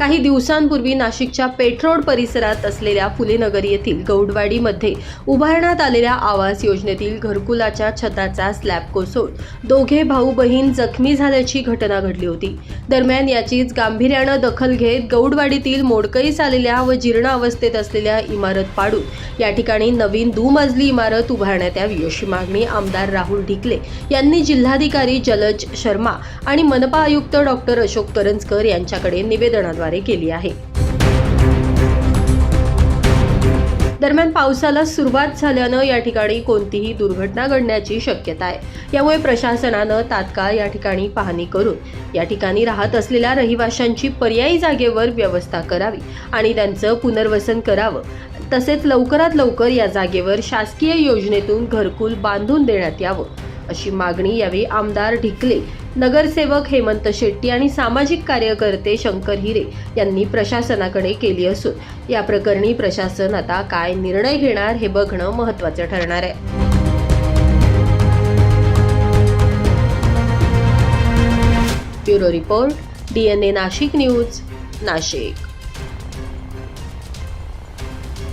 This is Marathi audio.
काही दिवसांपूर्वी नाशिकच्या पेठरोड परिसरात असलेल्या फुलेनगर येथील गौडवाडीमध्ये उभारण्यात आलेल्या आवास योजनेतील घरकुलाच्या छताचा स्लॅब कोसळून दोघे भाऊ बहीण जखमी झाल्याची घटना घडली होती. दरम्यान याचीच गांभीर्यानं दखल घेत गौडवाडीतील मोडकईस आलेल्या व जीर्ण अवस्थेत असलेल्या इमारत पाडून या ठिकाणी नवीन दुमजली इमारत उभारण्यात यावी अशी मागणी आमदार राहुल ढिकले यांनी जिल्हाधिकारी जलज शर्मा आणि मनपा आयुक्त डॉक्टर अशोक करंजकर यांच्याकडे निवेदनाद्वारे केली आहे. दरम्यान पावसाला सुरुवात झाल्यानं या ठिकाणी कोणतीही दुर्घटना घडण्याची शक्यता आहे. यामुळे प्रशासनानं तात्काळ या ठिकाणी पाहणी करून या ठिकाणी राहत असलेल्या रहिवाशांची पर्यायी जागेवर व्यवस्था करावी आणि त्यांचं पुनर्वसन करावं. तसेच लवकरात लवकर या जागेवर शासकीय योजनेतून घरकुल बांधून देण्यात यावं. अशी मागणी यावेळी आमदार ढिकले नगरसेवक हेमंत शेट्टी आणि सामाजिक कार्यकर्ते शंकर हिरे यांनी प्रशासनाकडे केली असून या प्रकरणी प्रशासन आता काय निर्णय घेणार हे बघणं महत्त्वाचं ठरणार आहे. Bureau report DNA Nashik news Nashik.